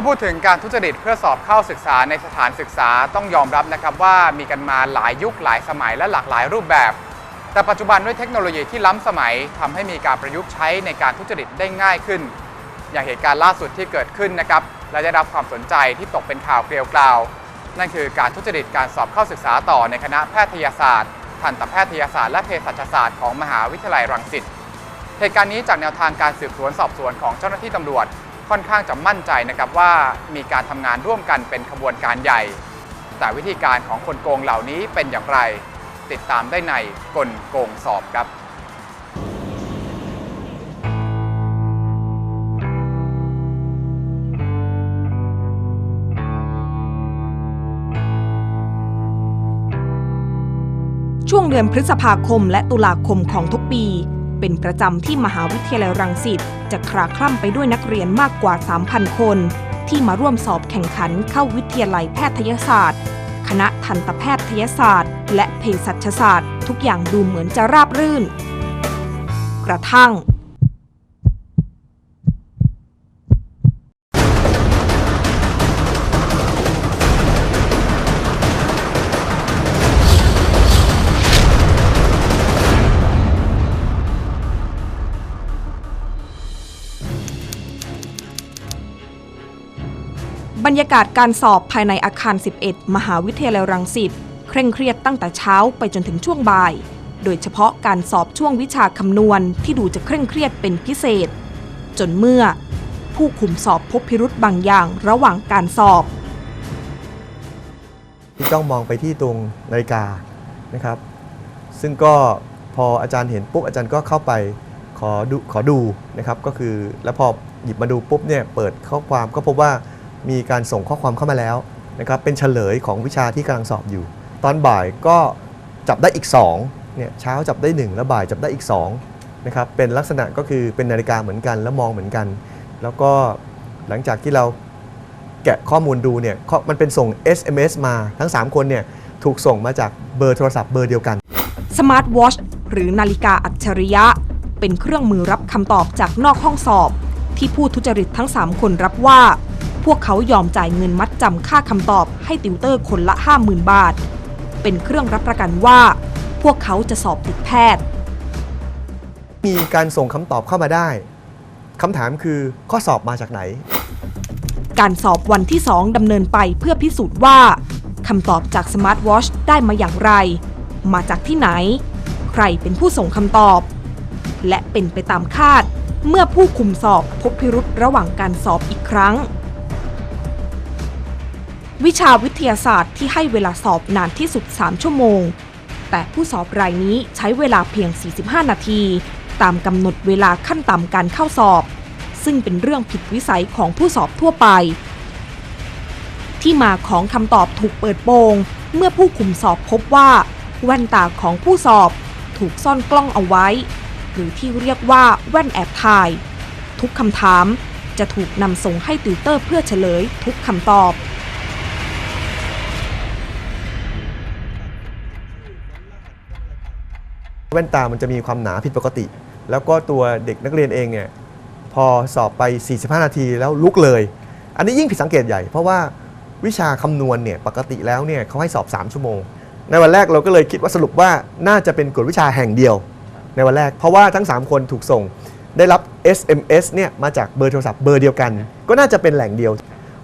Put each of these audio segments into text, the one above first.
าพูดถึงการทุจริตเพื่อสอบเข้าศึกษาในสถานศึกษาต้องยอมรับนะครับว่ามีกันมาหลายยุคหลายสมัยและหลากหลายรูปแบบ แต่ปัจจุบันด้วยเทคโนโลยีที่ล้ำสมัยทำให้มีการประยุกต์ใช้ในการทุจริตได้ง่ายขึ้น อย่างเหตุการณ์ล่าสุดที่เกิดขึ้นนะครับและได้รับความสนใจที่ตกเป็นข่าวเกลียวกราว นั่นคือการทุจริตการสอบเข้าศึกษาต่อในคณะแพทยศาสตร์ทันตแพทยศาสตร์และเภสัชศาสตร์ของมหาวิทยาลัยรังสิตเหตุการณ์นี้จากแนวทางการสืบสวนสอบสวนของเจ้าหน้าที่ตำรวจ ค่อนข้างจะมั่นใจนะครับว่ามีการทำงานร่วมกันเป็นขบวนการใหญ่ แต่วิธีการของคนโกงเหล่านี้เป็นอย่างไร ติดตามได้ในกลโกงสอบครับช่วงเดือนพฤษภาคมและตุลาคมของทุกปี เป็นประจำที่มหาวิทยาลัยรังสิตจะคลาคล่ำไปด้วยนักเรียนมากกว่า 3,000 คน ที่มาร่วมสอบแข่งขันเข้าวิทยาลัยแพทยศาสตร์ คณะทันตแพทยศาสตร์ และเภสัชศาสตร์ ทุกอย่างดูเหมือนจะราบรื่น กระทั่ง บรรยากาศการสอบภายในอาคาร 11 มหาวิทยาลัยรังสิตเคร่งเครียดตั้งแต่เช้าไปจนถึงช่วงบ่าย โดยเฉพาะการสอบช่วงวิชาคำนวณที่ดูจะเคร่งเครียดเป็นพิเศษ จนเมื่อ ผู้คุมสอบพบพิรุธบางอย่างระหว่างการสอบ ที่จ้องมองไปที่ตรงนาฬิกานะครับ ซึ่งก็พออาจารย์เห็นปุ๊บอาจารย์ก็เข้าไปขอดูขอดูนะครับก็คือแล้วพอหยิบมาดูปุ๊บเนี่ยเปิดข้อความก็พบว่า มีการส่งข้อความเข้ามาแล้วนะครับเป็นเฉลยของวิชาที่กำลังสอบอยู่ ตอนบ่ายก็จับได้อีก2เนี่ยเช้าจับได้ 1 แล้วบ่ายจับได้อีก2นะครับเป็นลักษณะก็คือเป็นนาฬิกาเหมือนกันแล้วมองเหมือนกัน แล้วก็หลังจากที่เราแกะข้อมูลดูเนี่ยมันเป็นส่ง SMS มาทั้ง 3 คนเนี่ยถูกส่งมาจากเบอร์โทรศัพท์เบอร์เดียวกันสมาร์ทวอชหรือนาฬิกาอัจฉริยะ เป็นเครื่องมือรับคำตอบจากนอกห้องสอบ ที่ผู้ทุจริตทั้ง 3 คนรับว่า พวกเขายอมจ่ายเงินมัดจำค่าคำตอบให้ติวเตอร์คนละ 50,000 บาท เป็นเครื่องรับประกันว่า พวกเขาจะสอบติดแพทย์ มีการส่งคำตอบเข้ามาได้คำถามคือข้อสอบมาจากไหน การสอบวันที่ 2ดำเนินไปเพื่อพิสูจน์ว่าคำตอบจากสมาร์ทวอชได้มาอย่างไร มาจากที่ไหน ใครเป็นผู้ส่งคำตอบ และเป็นไปตามคาด เมื่อผู้คุมสอบพบพิรุธระหว่างการสอบอีกครั้ง วิชาวิทยาศาสตร์ที่ให้เวลาสอบนานที่สุด 3 ชั่วโมง แต่ผู้สอบรายนี้ใช้เวลาเพียง 45 นาที ตามกำหนดเวลาขั้นต่ำการเข้าสอบ ซึ่งเป็นเรื่องผิดวิสัยของผู้สอบทั่วไป ที่มาของคำตอบถูกเปิดโปง เมื่อผู้คุมสอบพบว่าแว่นตาของผู้สอบถูกซ่อนกล้องเอาไว้ หรือที่เรียกว่าแว่นแอบถ่าย ทุกคำถามจะถูกนำส่งให้ติวเตอร์เพื่อเฉลยทุกคำตอบ แว่นตามันจะมีความหนาผิดปกติ แล้วก็ตัวเด็กนักเรียนเองเนี่ยพอสอบไป 45 นาทีแล้วลุกเลย อันนี้ยิ่งผิดสังเกตใหญ่ เพราะว่าวิชาคำนวณเนี่ยปกติแล้วเนี่ยเขาให้สอบ 3 ชั่วโมง ในวันแรกเราก็เลยคิดว่าสรุปว่าน่าจะเป็นกฎวิชาแห่งเดียว ในวันแรก เพราะว่าทั้ง 3 คนถูกส่ง ได้รับ SMS เนี่ยมาจากเบอร์โทรศัพท์เบอร์เดียวกัน ก็น่าจะเป็นแหล่งเดียว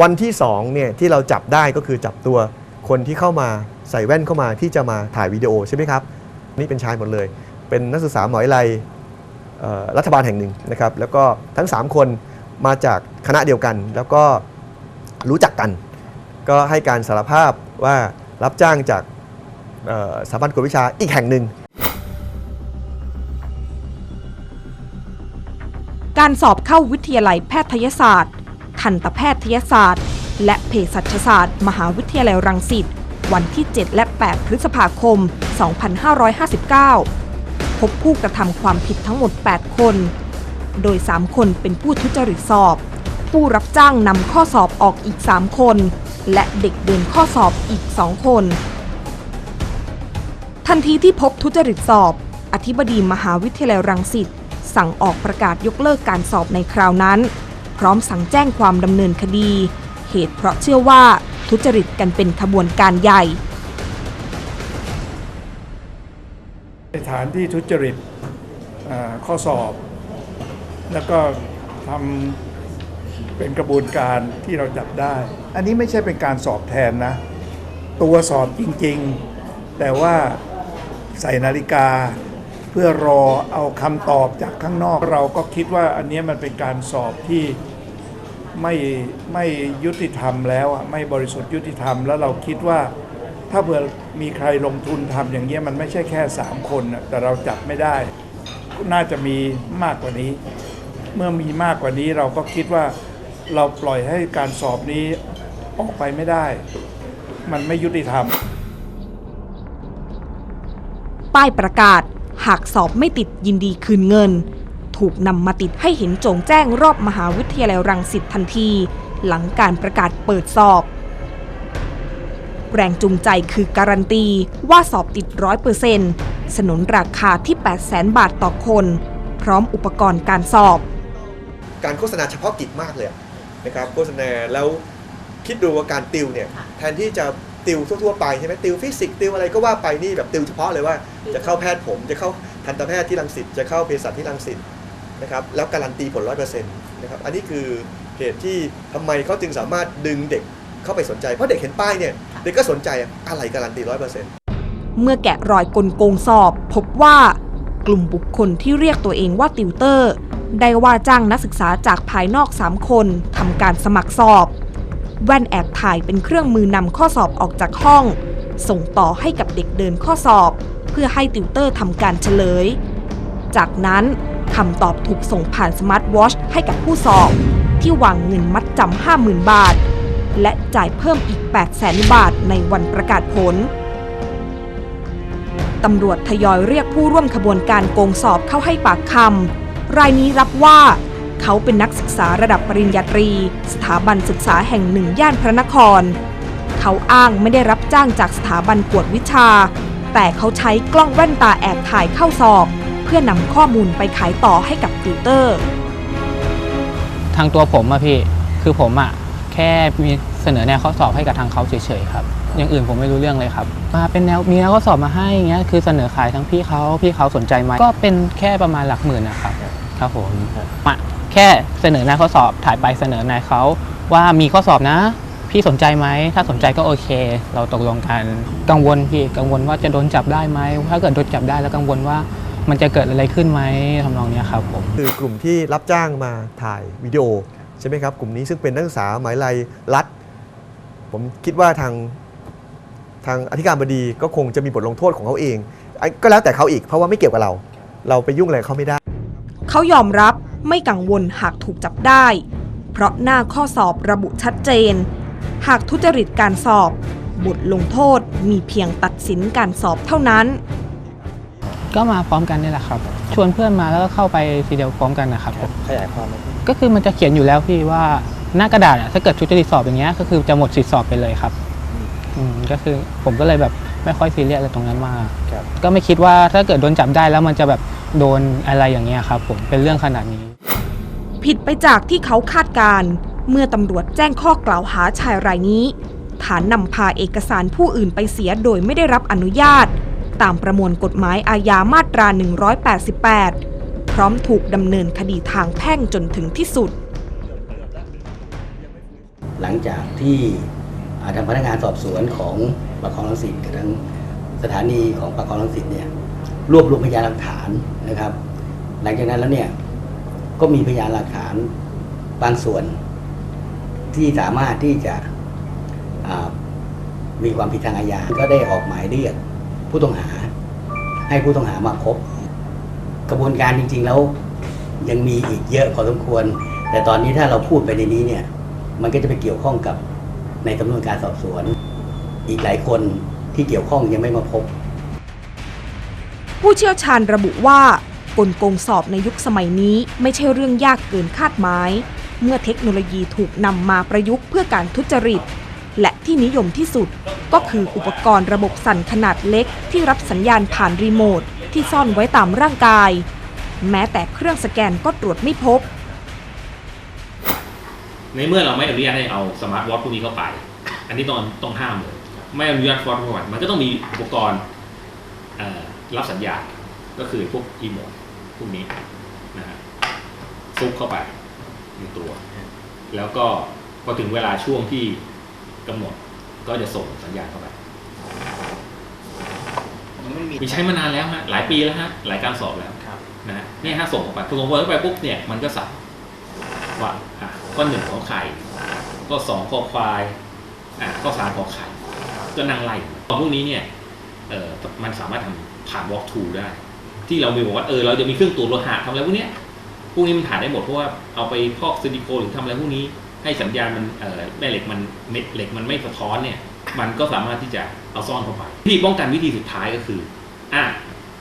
วันที่2เนี่ยที่เราจับได้ก็คือจับตัวคนที่เข้ามาใส่แว่นเข้ามาที่จะมาถ่ายวิดีโอใช่ไหมครับ นี่เป็นชายหมดเลย เป็นนักศึกษาหาวิทยาลัยเอ่อรัฐบาลแห่งหนึ่งนะครับแล้วก็ทั้ง 3 คนมาจากคณะเดียวกัน แล้วก็รู้จักกัน ก็ให้การสารภาพว่ารับจ้างจากสถาบันกวดวิชาอีกแห่งหนึ่งการสอบเข้าวิทยาลัยแพทยศาสตร์ ทันตแพทยศาสตร์ และเภสัชศาสตร์ มหาวิทยาลัยรังสิต วันที่ 7 และ 8 พฤษภาคม 2559 พบผู้กระทำความผิดทั้งหมด 8 คน โดย 3 คนเป็นผู้ทุจริตสอบ ผู้รับจ้างนำข้อสอบออกอีก 3 คน และเด็กเดินข้อสอบอีก 2 คน ทันทีที่พบทุจริตสอบ อธิบดีมหาวิทยาลัยรังสิตสั่งออกประกาศยกเลิกการสอบในคราวนั้นพพร้อมสั่งแจ้งความดำเนินคดี เหตุเพราะเชื่อว่า ทุจริตกันเป็นขบวนการใหญ่ในฐานที่ทุจริตข้อสอบ แล้วก็ทำเป็นกระบวนการที่เราจับได้ อันนี้ไม่ใช่เป็นการสอบแทนนะ ตัวสอบจริงๆ แต่ว่าใส่นาฬิกาเพื่อรอเอาคำตอบจากข้างนอกเราก็คิดว่าอันนี้มันเป็นการสอบที่ ไม่ไม่ยุติธรรมแล้วอะไม่บริสุทธิ์ยุติธรรมแล้วเราคิดว่า ถ้าเผื่อมีใครลงทุนทำอย่างเงี้ยมันไม่ใช่แค่ 3 คนแต่เราจับไม่ได้ น่าจะมีมากกว่านี้ เมื่อมีมากกว่านี้เราก็คิดว่าเราปล่อยให้การสอบนี้ออกไปไม่ได้ มันไม่ยุติธรรม ป้ายประกาศหากสอบไม่ติดยินดีคืนเงิน ถูกนำมาติดให้เห็นโจงแจ้งรอบมหาวิทยาลัยรังสิตทันที หลังการประกาศเปิดสอบ แรงจูงใจคือการันตีว่าสอบติดร้อยเปอร์เซ็นต์สนนราคาที่ 8 0 0แสนบาทต่อคน พร้อมอุปกรณ์การสอบ การโฆษณาเฉพาะกิจมากเลยอะนะครับโฆษณาแล้วคิดดูว่าการติวเนี่ยแทนที่จะติวทั่วๆไปใช่ไหมติวฟิสิกส์ติวอะไรก็ว่าไปนี่แบบติวเฉพาะเลยว่าจะเข้าแพทย์ผมจะเข้าทันตแพทย์ที่รังสิตจะเข้าเภสัชที่รังสิต นะครับแล้วการันตีผลร้อยเปอร์เซ็นต์นะครับอันนี้คือเหตุที่ทำไมเขาจึงสามารถดึงเด็กเข้าไปสนใจ เพราะเด็กเห็นป้ายเนี่ยเด็กก็สนใจอะอะไรการันตีร้อยเปอร์เซ็นต์เมื่อแกะรอยกลโกงสอบ พบว่ากลุ่มบุคคลที่เรียกตัวเองว่าติวเตอร์ ได้ว่าจ้างนักศึกษาจากภายนอก 3 คนทำการสมัครสอบ แว่นแอบถ่ายเป็นเครื่องมือนำข้อสอบออกจากห้อง ส่งต่อให้กับเด็กเดินข้อสอบ เพื่อให้ติวเตอร์ทำการเฉลย จากนั้น คำตอบถูกส่งผ่านสมาร์ทวอชให้กับผู้สอบ ที่วางเงินมัดจำ50,000 บาท และจ่ายเพิ่มอีก 800,000 บาทในวันประกาศผลตำรวจทยอยเรียกผู้ร่วมขบวนการโกงสอบเข้าให้ปากคำ รายนี้รับว่า เขาเป็นนักศึกษาระดับปริญญาตรี สถาบันศึกษาแห่งหนึ่งย่านพระนคร เขาอ้างไม่ได้รับจ้างจากสถาบันกวดวิชา แต่เขาใช้กล้องแว่นตาแอบถ่ายเข้าสอบ พื่อนำข้อมูลไปขายต่อให้กับติวเตอร์ ทางตัวผมอะพี่คือผมอะแค่มีเสนอแนวข้อสอบให้กับทางเขาเฉยๆครับอย่างอื่นผมไม่รู้เรื่องเลยครับ มาเป็นแนวมีแนวข้อสอบมาให้เงี้ยคือเสนอขายทั้งพี่เขาพี่เขาสนใจไหมก็เป็นแค่ประมาณหลักหมื่นนะครับครับผมมาแค่เสนอแนวข้อสอบถ่ายไปเสนอนายเขาว่ามีข้อสอบนะ พี่สนใจไหมถ้าสนใจก็โอเค เราตกลงกันกังวลพี่กังวลว่าจะโดนจับได้ไหมถ้าเกิดโดนจับได้แล้วกังวลว่า มันจะเกิดอะไรขึ้นไหมทำนองเนี้ยครับผม คือกลุ่มที่รับจ้างมาถ่ายวิดีโอใช่ไหมครับ กลุ่มนี้ซึ่งเป็นนักศึกษาหมายลัยรัฐ ผมคิดว่าทางทางอธิการบดีก็คงจะมีบทลงโทษของเขาเองไอ้ก็แล้วแต่เขาอีกเพราะว่าไม่เกี่ยวกับเรา เราไปยุ่งอะไรเขาไม่ได้ เขายอมรับไม่กังวลหากถูกจับได้ เพราะหน้าข้อสอบระบุชัดเจน หากทุจริตการสอบ บทลงโทษมีเพียงตัดสินการสอบเท่านั้น ก็มาพร้อมกันนี่แหละครับ ชวนเพื่อนมาแล้วก็เข้าไปทีเดียวพร้อมกันนะครับผมขยายความไหมพี่ก็คือมันจะเขียนอยู่แล้วพี่ว่าหน้ากระดาษอะถ้าเกิดทุจริตสอบอย่างเงี้ยก็คือจะหมดสิทธิสอบไปเลยครับอืมก็คือผมก็เลยแบบไม่ค่อยซีเรียสอะไรตรงนั้นมาก ครับ ก็ไม่คิดว่าถ้าเกิดโดนจับได้แล้วมันจะแบบโดนอะไรอย่างเงี้ยครับผมเป็นเรื่องขนาดนี้ ผิดไปจากที่เขาคาดการณ์เมื่อตำรวจแจ้งข้อกล่าวหาชายรายนี้ ฐานนำพาเอกสารผู้อื่นไปเสียโดยไม่ได้รับอนุญาต ตามประมวลกฎหมายอาญามาตรา 188 พร้อมถูกดำเนินคดีทางแพ่งจนถึงที่สุด หลังจากที่ทางพนักงานสอบสวนของปากครองรังสิตกับทางสถานีของปากครองรังสิตเนี่ยรวบรวมพยานหลักฐานนะครับ หลังจากนั้นแล้วเนี่ยก็มีพยานหลักฐานบางส่วนที่สามารถที่จะมีความผิดทางอาญาก็ได้ออกหมายเรียก ผู้ต้องหา ให้ผู้ต้องหามาพบ กระบวนการจริง ๆ แล้วยังมีอีกเยอะพอสมควร แต่ตอนนี้ถ้าเราพูดไปในนี้เนี่ย มันก็จะไปเกี่ยวข้องกับในสำนวนการสอบสวน อีกหลายคนที่เกี่ยวข้องยังไม่มาพบ ผู้เชี่ยวชาญระบุว่ากลโกงสอบในยุคสมัยนี้ไม่ใช่เรื่องยากเกินคาดหมาย เมื่อเทคโนโลยีถูกนำมาประยุกต์เพื่อการทุจริต และที่นิยมที่สุด ก็คืออุปกรณ์ระบบสั่นขนาดเล็ก ที่รับสัญญาณผ่านรีโมทที่ซ่อนไว้ตามร่างกาย แม้แต่เครื่องสแกนก็ตรวจไม่พบ ในเมื่อเราไม่อนุญาตให้เอาสมาร์ทวอทพวกนี้เข้าไป อันนี้ต้องต้องห้ามเลย ไม่อนุญาตฟอร์ดเข้าไปมันก็ต้องมีอุปกรณ์เอ่อรับสัญญาณก็คือพวกอีโมดพวกนี้นะฮะซุกเข้าไปในตัว แล้วก็พอถึงเวลาช่วงที่กำหนด ก็จะส่งสัญญาณเข้าไปมีใช้มานานแล้วฮะหลายปีแล้วฮะหลายการสอบแล้วนะฮะเนี่ยฮะส่งเข้าไปพอส่งเข้าไปปุ๊บเนี่ยมันก็สั่งว่าอะข้อหนึ่งของไข่ข้อสองข้อควายอะข้อสามของไข่ก็นั่งไล่ตอนพวกนี้เนี่ยเออมันสามารถทำผ่าน walk through ได้ ที่เรามีบอกว่าเออเราจะมีเครื่องตรวจโลหะทำอะไรพวกเนี้ยพวกนี้มันผ่านได้หมดเพราะว่าเอาไปพอกซิลิโคนหรือทำอะไรพวกนี้ ให้สัญญาณมันแม่เหล็กมันเม็ดเหล็กมันไม่สะท้อนเนี่ย มันก็สามารถที่จะเอาซ่อนเข้าไปวิธีป้องกันวิธีสุดท้ายก็คืออะ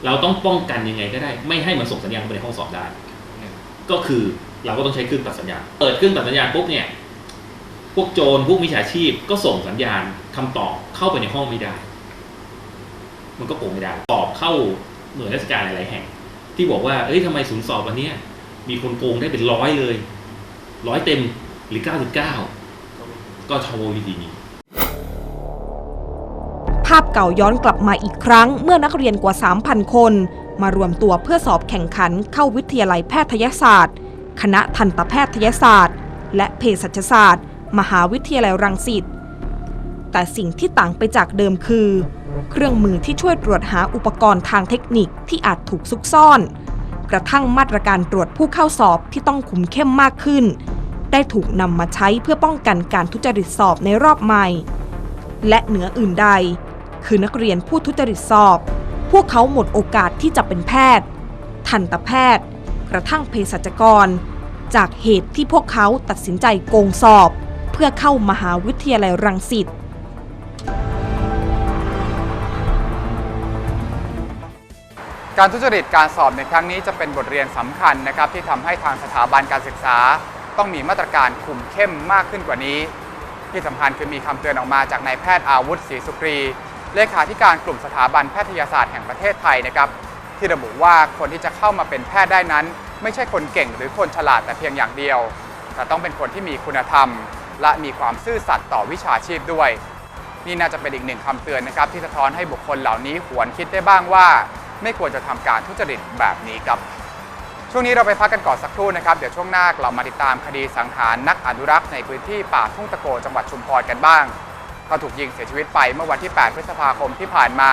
เราต้องป้องกันยังไงก็ได้ ไม่ให้มันส่งสัญญาณเข้าไปในห้องสอบได้ ก็คือเราก็ต้องใช้เครื่องตัดสัญญาณ เปิดเครื่องตัดสัญญาณปุ๊บเนี่ย พวกโจรพวกมิจฉาชีพก็ส่งสัญญาณคำตอบเข้าไปในห้องไม่ได้ มันก็โกงไม่ได้ ตอบเข้าหน่วยราชการหลายๆแห่ง ที่บอกว่า เอ้ยทำไมศูนย์สอบวันนี้มีคนโกงได้เป็นร้อยเลย ร้อยเต็ม หรือเก้าสิบเก้าก็โชว์วิธีนี้ ภาพเก่าย้อนกลับมาอีกครั้ง เมื่อนักเรียนกว่า 3,000 คน มารวมตัวเพื่อสอบแข่งขันเข้าวิทยาลัยแพทยศาสตร์ คณะทันตแพทยศาสตร์ และเภสัชศาสตร์ มหาวิทยาลัยรังสิตแต่สิ่งที่ต่างไปจากเดิมคือ เครื่องมือที่ช่วยตรวจหาอุปกรณ์ทางเทคนิคที่อาจถูกซุกซ่อน กระทั่งมาตรการตรวจผู้เข้าสอบที่ต้องคุมเข้มมากขึ้น ได้ถูกนำมาใช้เพื่อป้องกันการทุจริตสอบในรอบใหม่ และเหนืออื่นใด คือนักเรียนผู้ทุจริตสอบ พวกเขาหมดโอกาสที่จะเป็นแพทย์ ทันตแพทย์ กระทั่งเภสัชกร จากเหตุที่พวกเขาตัดสินใจโกงสอบ เพื่อเข้ามหาวิทยาลัยรังสิตการทุจริตการสอบในครั้งนี้จะเป็นบทเรียนสำคัญนะครับที่ทำให้ทางสถาบันการศึกษา ต้องมีมาตรการคุมเข้มมากขึ้นกว่านี้ ที่สำคัญคือมีคำเตือนออกมาจากนายแพทย์อาวุธศรีสุกรี เลขาธิการกลุ่มสถาบันแพทยศาสตร์แห่งประเทศไทยนะครับที่ระบุว่าคนที่จะเข้ามาเป็นแพทย์ได้นั้น ไม่ใช่คนเก่งหรือคนฉลาดแต่เพียงอย่างเดียว แต่ต้องเป็นคนที่มีคุณธรรม และมีความซื่อสัตย์ต่อวิชาชีพด้วย นี่น่าจะเป็นอีกหนึ่งคำเตือนนะครับ ที่สะท้อนให้บุคคลเหล่านี้หวนคิดได้บ้างว่า ไม่ควรจะทำการทุจริตแบบนี้ครับ ช่วงนี้เราไปพักกันก่อนสักครู่นะครับ เดี๋ยวช่วงหน้ากลับมาติดตามคดีสังหารนักอนุรักษ์ในพื้นที่ป่าทุ่งตะโกจังหวัดชุมพรกันบ้างเขาถูกยิงเสียชีวิตไปเมื่อวันที่ 8 พฤษภาคมที่ผ่านมา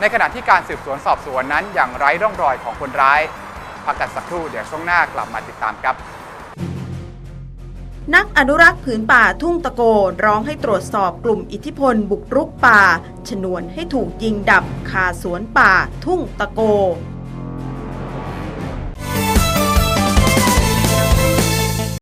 ในขณะที่การสืบสวนสอบสวนนั้นยังไร้ร่องรอยของคนร้าย พักกันสักครู่เดี๋ยวช่วงหน้ากลับมาติดตามครับนักอนุรักษ์ผืนป่าทุ่งตะโกร้องให้ตรวจสอบกลุ่มอิทธิพลบุกรุกป่า ชนวนให้ถูกยิงดับคาสวนป่าทุ่งตะโก